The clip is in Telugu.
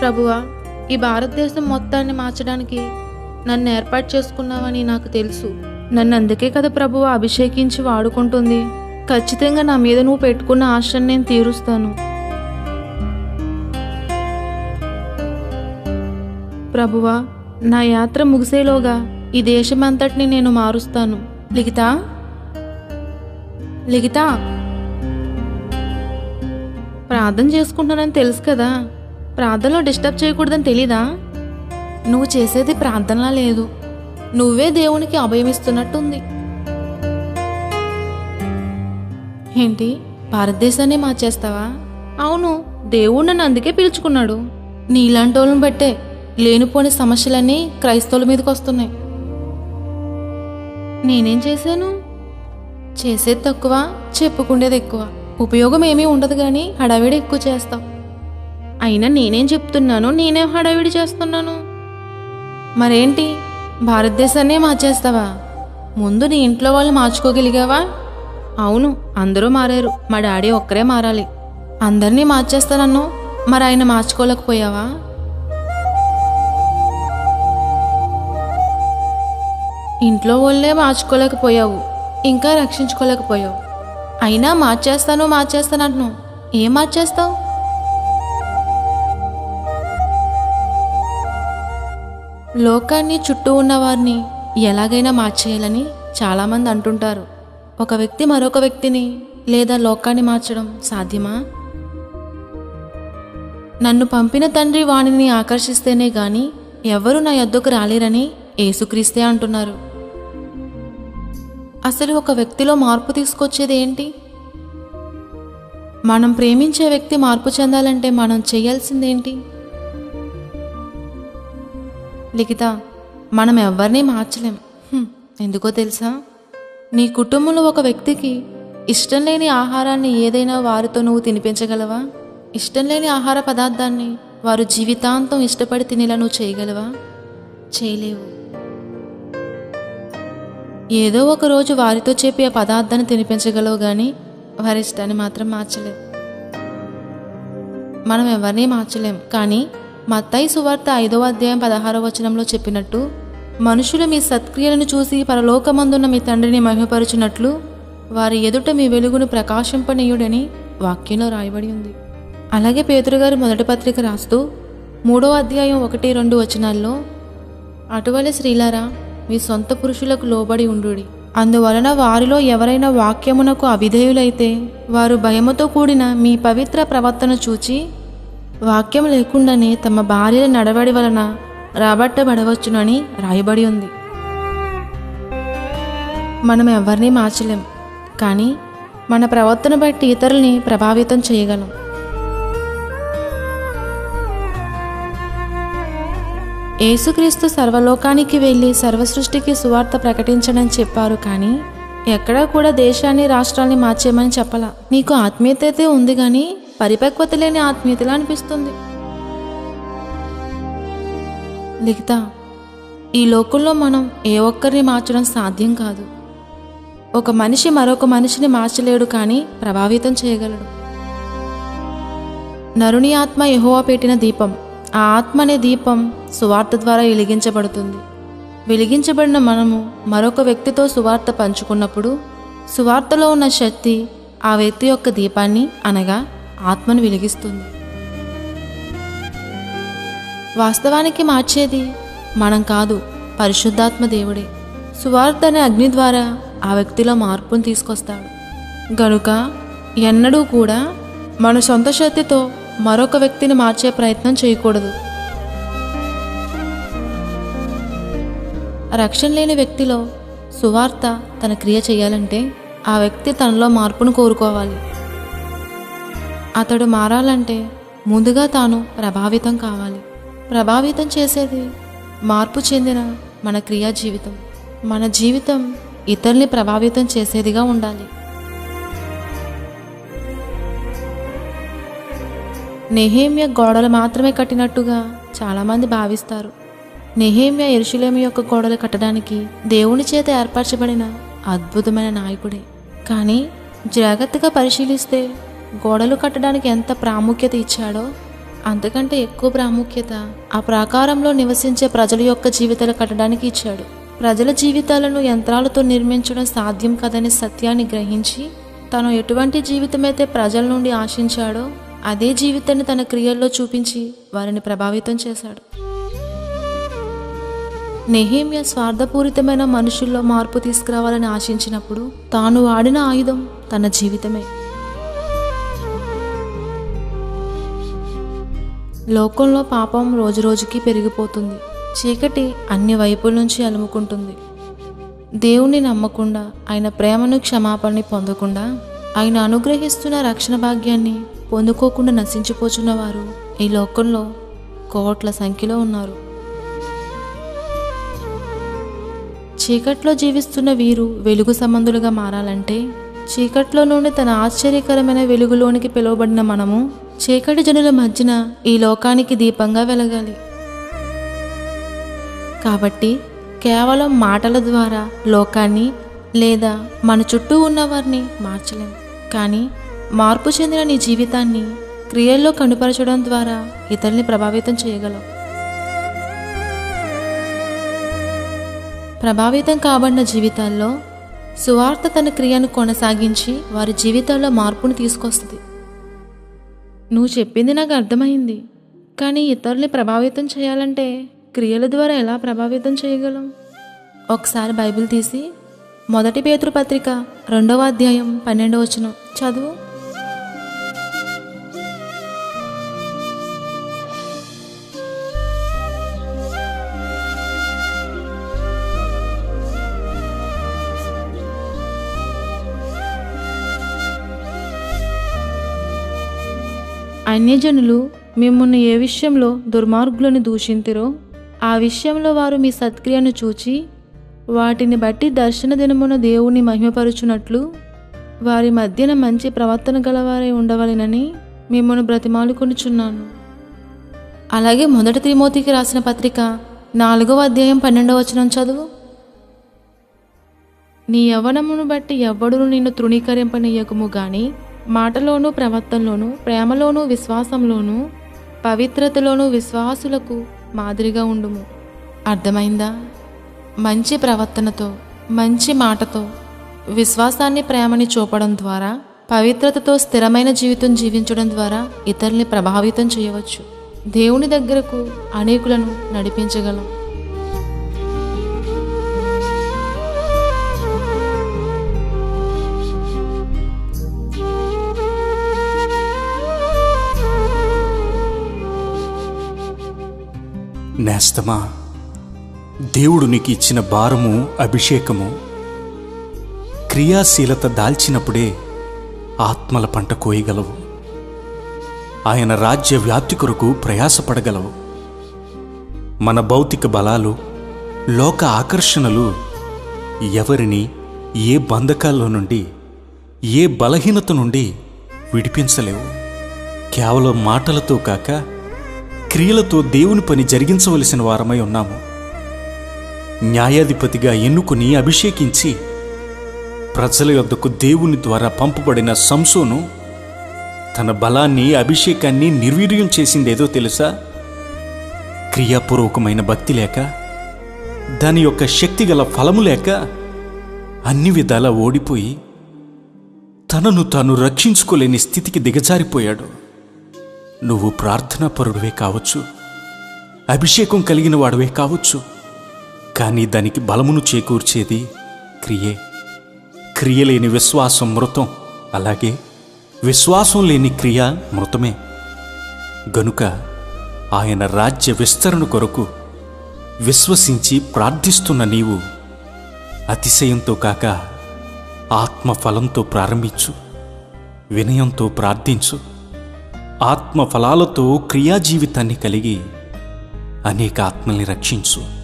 ప్రభువా ఈ భారతదేశం మొత్తాన్ని మార్చడానికి నన్ను ఏర్పాటు చేసుకున్నావని నాకు తెలుసు. నన్ను అందుకే కదా ప్రభువ అభిషేకించి వాడుకుంటుంది. ఖచ్చితంగా నా మీద నువ్వు పెట్టుకున్న ఆశను నేను తీరుస్తాను. ప్రభువా నా యాత్ర ముగిసేలోగా ఈ దేశమంతటిని నేను మారుస్తాను. లిఖితా? లిఖితా? ప్రార్థన చేసుకుంటున్నానని తెలుసు కదా. ప్రార్థనలో డిస్టర్బ్ చేయకూడదని తెలీదా? నువ్వు చేసేది ప్రార్థనలా లేదు. నువ్వే దేవునికి అభయమిస్తున్నట్టుంది ఏంటి? భారతదేశాన్ని మార్చేస్తావా? అవును దేవుడు నన్ను అందుకే పిలుచుకున్నాడు. నీలాంటి వాళ్ళని బట్టే లేనిపోని సమస్యలన్నీ క్రైస్తవుల మీదకి వస్తున్నాయి. నేనేం చేశాను? చేసేది తక్కువ చెప్పుకుండేది ఎక్కువ. ఉపయోగం ఏమీ ఉండదు కానీ హడావిడి ఎక్కువ చేస్తాం అయినా నేనేం చెప్తున్నాను నేనేం హడావిడి చేస్తున్నాను. మరేంటి? భారతదేశాన్నే మార్చేస్తావా? ముందు నీ ఇంట్లో వాళ్ళు మార్చుకోగలిగావా? అవును అందరూ మారారు. మా డాడీ ఒక్కరే మారాలి. అందరినీ మార్చేస్తానన్ను మరి ఆయన మార్చుకోలేకపోయావా? ఇంట్లో వాళ్ళే మార్చుకోలేకపోయావు. ఇంకా రక్షించుకోలేకపోయావు. అయినా మార్చేస్తాను మార్చేస్తానంటున్నావు. ఏం మార్చేస్తావు? లోకాన్ని చుట్టూ ఉన్న వారిని ఎలాగైనా మార్చేయాలని చాలామంది అంటుంటారు. ఒక వ్యక్తి మరొక వ్యక్తిని లేదా లోకాన్ని మార్చడం సాధ్యమా? నన్ను పంపిన తండ్రి వాణిని ఆకర్షిస్తేనే గాని ఎవరు నా యొద్దకు రాలేరని ఏసుక్రీస్తే అంటున్నారు. అసలు ఒక వ్యక్తిలో మార్పు తీసుకొచ్చేది ఏంటి? మనం ప్రేమించే వ్యక్తి మార్పు చెందాలంటే మనం చేయాల్సిందేంటి? లిఖిత మనం ఎవరిని మార్చలేం ఎందుకో తెలుసా? నీ కుటుంబంలో ఒక వ్యక్తికి ఇష్టం లేని ఆహారాన్ని ఏదైనా వారితో నువ్వు తినిపించగలవా? ఇష్టం లేని ఆహార పదార్థాన్ని వారు జీవితాంతం ఇష్టపడి తినేలా నువ్వు చేయగలవా? చేయలేవు. ఏదో ఒక రోజు వారితో చెప్పి ఆ పదార్థాన్ని తినిపించగలవు కానీ వారి ఇష్టాన్ని మాత్రం మార్చలేవు మనం ఎవరిని మార్చలేం. కానీ మత్తయి సువార్త ఐదవ అధ్యాయం పదహారవ వచనంలో చెప్పినట్టు మనుషులు మీ సత్క్రియలను చూసి పరలోకమందున్న మీ తండ్రిని మహిమపరుచున్నట్లు వారి ఎదుట మీ వెలుగును ప్రకాశింపనీయుడని వాక్యంలో రాయబడి ఉంది. అలాగే పేతురుగారు మొదటి పత్రిక రాస్తూ మూడో అధ్యాయం ఒకటి రెండు వచనాల్లో అటువలే శ్రీలారా మీ సొంత పురుషులకు లోబడి ఉండుడి. అందువలన వారిలో ఎవరైనా వాక్యమునకు అవిధేయులైతే వారు భయముతో కూడిన మీ పవిత్ర ప్రవర్తన చూచి వాక్యం లేకుండానే తమ భార్యల నడవడి వలన రాబట్టబడవచ్చునని రాయబడి ఉంది. మనం ఎవరిని మార్చలేం కానీ మన ప్రవర్తన బట్టి ఇతరుల్ని ప్రభావితం చేయగలం. యేసుక్రీస్తు సర్వలోకానికి వెళ్ళి సర్వసృష్టికి సువార్త ప్రకటించడని చెప్పారు కానీ ఎక్కడా కూడా దేశాన్ని రాష్ట్రాల్ని మార్చేయమని చెప్పలా. నీకు ఆత్మీయత అయితే ఉంది కానీ పరిపక్వత లేని ఆత్మీయతలా అనిపిస్తుంది. లిఖిత ఈ లోకంలో మనం ఏ ఒక్కరిని మార్చడం సాధ్యం కాదు. ఒక మనిషి మరొక మనిషిని మార్చలేడు కానీ ప్రభావితం చేయగలడు. నరుని ఆత్మ యహోవా పెట్టిన దీపం ఆ ఆత్మ అనే దీపం సువార్త ద్వారా వెలిగించబడుతుంది. వెలిగించబడిన మనము మరొక వ్యక్తితో సువార్త పంచుకున్నప్పుడు సువార్తలో ఉన్న శక్తి ఆ వ్యక్తి యొక్క దీపాన్ని అనగా ఆత్మను వెలిగిస్తుంది. వాస్తవానికి మార్చేది మనం కాదు పరిశుద్ధాత్మ దేవుడే. సువార్త అనే అగ్ని ద్వారా ఆ వ్యక్తిలో మార్పును తీసుకొస్తాడు. గనుక ఎన్నడూ కూడా మన సొంత శక్తితో మరొక వ్యక్తిని మార్చే ప్రయత్నం చేయకూడదు. రక్షణ లేని వ్యక్తిలో సువార్త తన క్రియ చేయాలంటే ఆ వ్యక్తి తనలో మార్పును కోరుకోవాలి. అతడు మారాలంటే ముందుగా తాను ప్రభావితం కావాలి. ప్రభావితం చేసేది మార్పు చెందిన మన క్రియా జీవితం. మన జీవితం ఇతరుల్ని ప్రభావితం చేసేదిగా ఉండాలి. నెహేమ్య గోడలు మాత్రమే కట్టినట్టుగా చాలామంది భావిస్తారు. నెహేమ్య ఎరుషులేమి యొక్క గోడలు కట్టడానికి దేవుని చేత ఏర్పరచబడిన అద్భుతమైన నాయకుడే. కానీ జాగ్రత్తగా పరిశీలిస్తే గోడలు కట్టడానికి ఎంత ప్రాముఖ్యత ఇచ్చాడో అంతకంటే ఎక్కువ ప్రాముఖ్యత ఆ ప్రాకారంలో నివసించే ప్రజల యొక్క జీవితాలు కట్టడానికి ఇచ్చాడు. ప్రజల జీవితాలను యంత్రాలతో నిర్మించడం సాధ్యం కదనే సత్యాన్ని గ్రహించి తను ఎటువంటి జీవితమైతే ప్రజల నుండి ఆశించాడో అదే జీవితాన్ని తన క్రియల్లో చూపించి వారిని ప్రభావితం చేశాడు. నెహేమియా స్వార్థపూరితమైన మనుషుల్లో మార్పు తీసుకురావాలని ఆశించినప్పుడు తాను వాడిన ఆయుధం తన జీవితమే. లోకంలో పాపం రోజురోజుకి పెరిగిపోతుంది. చీకటి అన్ని వైపుల నుంచి అలుముకుంటుంది. దేవుణ్ణి నమ్మకుండా ఆయన ప్రేమను క్షమాపణని పొందకుండా ఆయన అనుగ్రహిస్తున్న రక్షణ భాగ్యాన్ని పొందుకోకుండా నశించిపోచున్న వారు ఈ లోకంలో కోట్ల సంఖ్యలో ఉన్నారు. చీకట్లో జీవిస్తున్న వీరు వెలుగు సంబంధులుగా మారాలంటే చీకట్లో నుండి తన ఆశ్చర్యకరమైన వెలుగులోనికి పిలువబడిన మనము చీకటి జనుల మధ్యన ఈ లోకానికి దీపంగా వెలగాలి. కాబట్టి కేవలం మాటల ద్వారా లోకాన్ని లేదా మన చుట్టూ ఉన్నవారిని మార్చలేం. కానీ మార్పు చెందిన నీ జీవితాన్ని క్రియల్లో కనుపరచడం ద్వారా ఇతరుల్ని ప్రభావితం చేయగలవు ప్రభావితం కాబడిన జీవితాల్లో సువార్త తన క్రియను కొనసాగించి వారి జీవితాల్లో మార్పును తీసుకొస్తుంది. నువ్వు చెప్పింది నాకు అర్థమైంది. కానీ ఇతరుల్ని ప్రభావితం చేయాలంటే క్రియల ద్వారా ఎలా ప్రభావితం చేయగలం? ఒకసారి బైబిల్ తీసి మొదటి పేతృపత్రిక రెండవ అధ్యాయం పన్నెండవ వచనం చదువు. అన్యజనులు మిమ్మల్ని ఏ విషయంలో దుర్మార్గులను దూషింతిరో ఆ విషయంలో వారు మీ సత్క్రియను చూచి వాటిని బట్టి దర్శన దినమున దేవుని మహిమపరుచునట్లు వారి మధ్యన మంచి ప్రవర్తన గలవారై ఉండవలెనని మిమ్మల్ని బ్రతిమాలుకొనుచున్నాను. అలాగే మొదటి త్రిమోతికి రాసిన పత్రిక నాలుగవ అధ్యాయం పన్నెండవ వచనం చదువు. నీ యవ్వనమును బట్టి ఎవ్వడును నిన్ను తృణీకరింపనీయకము గాని మాటలోనూ ప్రవర్తనలోనూ ప్రేమలోనూ విశ్వాసంలోనూ పవిత్రతలోనూ విశ్వాసులకు మాదిరిగా ఉండుము. అర్థమైందా? మంచి ప్రవర్తనతో మంచి మాటతో విశ్వాసాన్ని ప్రేమని చూపడం ద్వారా పవిత్రతతో స్థిరమైన జీవితం జీవించడం ద్వారా ఇతరుల్ని ప్రభావితం చేయవచ్చు. దేవుని దగ్గరకు అనేకులను నడిపించగలం. నేస్తమా? దేవుడు నీకు ఇచ్చిన భారము అభిషేకము క్రియాశీలత దాల్చినప్పుడే ఆత్మల పంట కోయగలవు. ఆయన రాజ్య వ్యాప్తి కొరకు ప్రయాసపడగలవు. మన భౌతిక బలాలు లోక ఆకర్షణలు ఎవరిని ఏ బంధకాల్లో నుండి ఏ బలహీనత నుండి విడిపించలేవు. కేవలం మాటలతో కాక క్రియలతో దేవుని పని జరిగించవలసిన వారమై ఉన్నాము. న్యాయాధిపతిగా ఎన్నుకుని అభిషేకించి ప్రజల యొద్దకు దేవుని ద్వారా పంపబడిన సంసోను తన బలాన్ని అభిషేకాన్ని నిర్వీర్యం చేసిందేదో తెలుసా? క్రియాపూర్వకమైన భక్తి లేక దాని యొక్క శక్తిగల ఫలము లేక అన్ని విధాలా ఓడిపోయి తనను తాను రక్షించుకోలేని స్థితికి దిగజారిపోయాడు. నువ్వు ప్రార్థనాపరుడివే కావచ్చు. అభిషేకం కలిగిన వాడివే కావచ్చు. కానీ దానికి బలమును చేకూర్చేది క్రియే. క్రియ లేని విశ్వాసం మృతం. అలాగే విశ్వాసం లేని క్రియ మృతమే. గనుక ఆయన రాజ్య విస్తరణ కొరకు విశ్వసించి ప్రార్థిస్తున్న నీవు అతిశయంతో కాక ఆత్మఫలంతో ప్రారంభించు. వినయంతో ప్రార్థించు. ఆత్మ ఫలాలతో క్రియా జీవితాన్ని కలిగి అనేక ఆత్మల్ని రక్షించు.